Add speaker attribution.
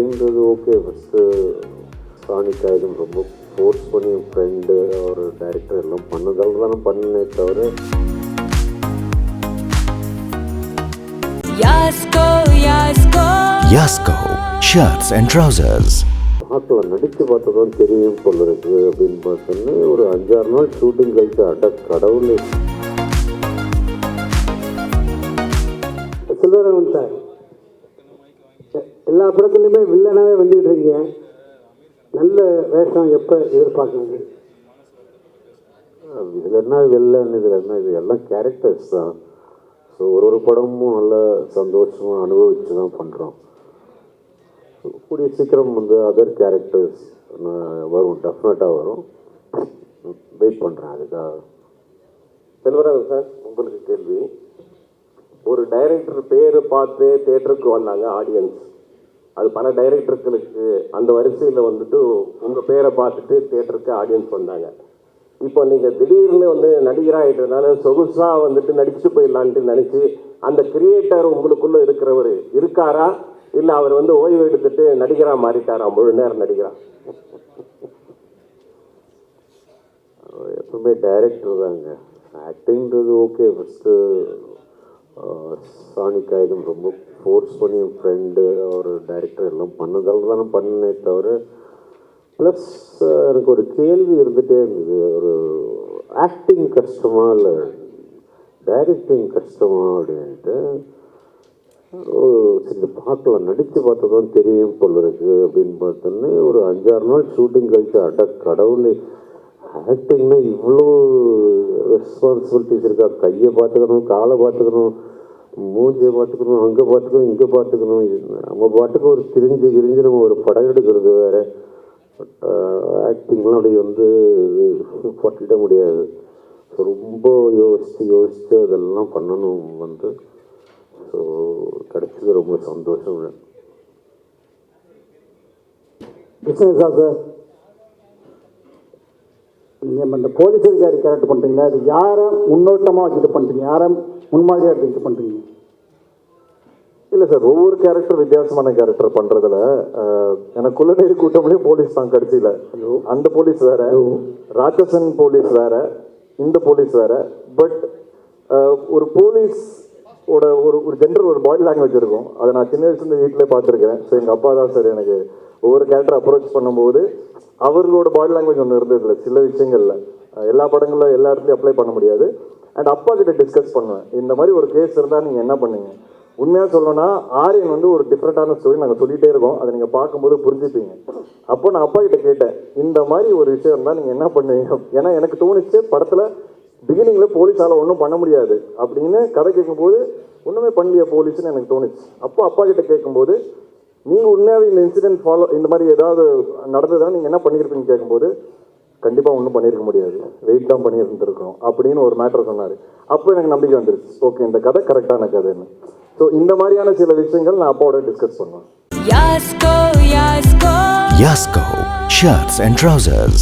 Speaker 1: ஆக்டிங்கிறது okay first Sonic ஆயுதம் ரொம்ப force பண்ணி என் ஃப்ரெண்டு ஒரு டைரக்டர் எல்லாம் பண்ணதால தானே பண்ணனே தவிர.
Speaker 2: Yasko
Speaker 3: Shirts and Trousers.
Speaker 1: பார்க்கலாம் நடித்து பார்த்தா தான் தெரியும் போல இருக்கு அப்படின்னு பார்த்தோன்னே ஒரு அஞ்சாறு நாள் ஷூட்டிங் கழிச்சு அட கடவுளே
Speaker 4: எ- எல்லா படத்துலையுமே வில்லனாகவே வந்துட்டு இருக்கீங்க. நல்ல வேஷம் எப்போ எதிர்பார்க்குறது?
Speaker 1: வில்லன்னா வில்லன் இது என்ன இது எல்லாம் கேரக்டர்ஸ் தான். ஸோ ஒரு ஒரு படமும் நல்ல சந்தோஷமாக அனுபவிச்சு தான் பண்ணுறோம் கூடிய சீக்கிரம் வந்து அதர் கேரக்டர்ஸ் வரும் டெஃபினட்டாக வரும். வெயிட் பண்ணுறேன் அதுக்காக
Speaker 5: செல்வராஜ் சார் உங்களுக்கு கேள்வி. ஒரு டைரக்டர் பேரை பார்த்து தேட்டருக்கு வந்தாங்க ஆடியன்ஸ் அது பல டைரக்டர்களுக்கு அந்த வரிசையில் வந்துட்டு உங்கள் பேரை பார்த்துட்டு தேட்டருக்கு ஆடியன்ஸ் வந்தாங்க. இப்போ நீங்கள் திடீர்னு வந்து நடிகராகிட்டதுனால சொகுசாக வந்துட்டு நடிச்சுட்டு போயிடலான்ட்டு நினச்சி அந்த கிரியேட்டர் உங்களுக்குள்ளே இருக்கிறவர் இருக்காரா? இல்லை அவர் வந்து ஓய்வு எடுத்துட்டு நடிகராக மாறிட்டாரா? முழு நேரம் நடிகரா.
Speaker 1: எப்பவுமே டைரக்டர் தாங்க. ஆக்டிங்கிறது ஓகே ஃபஸ்ட்டு சானிக் ஆயுதம் ரொம்ப ஃபோர்ஸ் பண்ணி என் ஃப்ரெண்டு ஒரு டைரக்டர் எல்லாம் பண்ணதால் தானே பண்ணனே தவிர ப்ளஸ் எனக்கு ஒரு கேள்வி இருந்துகிட்டே இருந்தது. ஒரு ஆக்டிங் கஷ்டமா இல்லை? டைரக்டிங் கஷ்டமா அப்படின்ட்டு. ஓ, சரி பார்க்கலாம். நடித்து பார்த்தா தான் தெரியும் போல இருக்குது அப்படின்னு பார்த்தோன்னே ஒரு அஞ்சாறு நாள் ஷூட்டிங் கழிச்சு அட கடவுளே ஆக்டிங்னா இவ்வளோ ரெஸ்பான்சிபிலிட்டிஸ் இருக்கா? கையை பார்த்துக்கணும் காலை பார்த்துக்கணும் மூஞ்சியை பார்த்துக்கணும் அங்கே பார்த்துக்கணும் இங்கே பார்த்துக்கணும். நம்ம பாட்டுக்கு ஒரு திரிஞ்சு கிரிஞ்சு நம்ம ஒரு படம் எடுக்கிறது வேறு. ஆக்டிங்லாம் uh, அப்படி வந்து பட்டிட முடியாது. ஸோ ரொம்ப யோசித்து யோசித்து அதெல்லாம் பண்ணணும் வந்து. ஸோ கிடச்சது ரொம்ப சந்தோஷம்.
Speaker 4: பிஸ்னஸ் சார் நீங்கள் இந்த போலீஸ் அதிகாரி கேரக்டர் பண்ணுறீங்களா அது யாரை முன்னோட்டமாக வச்சுட்டு பண்ணுறீங்க யாரை முன்மாதிரியாக எடுத்துக்கிட்டு பண்ணுறீங்க
Speaker 5: இல்லை சார் ஒவ்வொரு கேரக்டர் வித்தியாசமான கேரக்டர் பண்றதுல அஹ், எனக்கு குள்ளநீர் கூட்டம்லயும் போலீஸ் தான் கடைசியில. அந்த போலீஸ் வேற ராட்சசன் போலீஸ் வேற இந்த போலீஸ் வேற பட் ஒரு போலீஸ் ஓட ஒரு ஒரு ஜென்டர் ஒரு பாடி லாங்குவேஜ் இருக்கும். அதை நான் சின்ன வயசுல வீட்டிலே பார்த்துருக்கேன் ஸோ எங்கள் அப்பா தான் சார் எனக்கு ஒவ்வொரு கேரக்டர் அப்ரோச் பண்ணும்போது அவர்களோட பாடி லாங்குவேஜ் ஒன்று இருந்ததில்ல சில விஷயங்கள்ல. எல்லா படங்களில் எல்லா இடத்துலையும் அப்ளை பண்ண முடியாது. அண்ட் அப்பா கிட்ட டிஸ்கஸ் பண்ணுவேன். இந்த மாதிரி ஒரு கேஸ் இருந்தால் நீங்கள் என்ன பண்ணுங்க? உண்மையாக சொல்லணும்னா ஆரியன் வந்து ஒரு டிஃப்ரெண்ட்டான ஸ்டோரி நாங்கள் சொல்லிகிட்டே இருக்கோம். அதை நீங்கள் பார்க்கும்போது புரிஞ்சுப்பீங்க. அப்போ நான் அப்பா கிட்ட கேட்டேன் இந்த மாதிரி ஒரு விஷயம் இருந்தால் நீங்கள் என்ன பண்ணுவீங்க? ஏன்னா எனக்கு தோணுச்சு படத்தில் பிகினிங்கில் போலீஸால் ஒன்றும் பண்ண முடியாது அப்படின்னு கதை கேட்கும்போது ஒன்றுமே பண்ணலையே போலீஸ்னு எனக்கு தோணுச்சு. அப்போ அப்பா கிட்ட கேட்கும்போது நீங்கள் உண்மையாகவே இந்த இன்சிடென்ட் ஃபாலோ இந்த மாதிரி ஏதாவது நடந்ததா நீங்கள் என்ன பண்ணியிருப்பீங்கன்னு கேட்கும்போது கண்டிப்பாக ஒன்றும் பண்ணியிருக்க முடியாது. வெயிட் தான் பண்ணியிருந்துருக்கோம் அப்படின்னு ஒரு மேட்டர் சொன்னார். அப்போ எனக்கு நம்பிக்கை வந்துருச்சு. ஓகே இந்த கதை கரெக்டான கதைன்னு. ஸோ இந்த மாதிரியான சில விஷயங்கள் நான் அப்பாவோட டிஸ்கஸ் பண்ணுவேன்.
Speaker 2: Yasko, Yasko.
Speaker 3: Yasko Shirts and Trousers.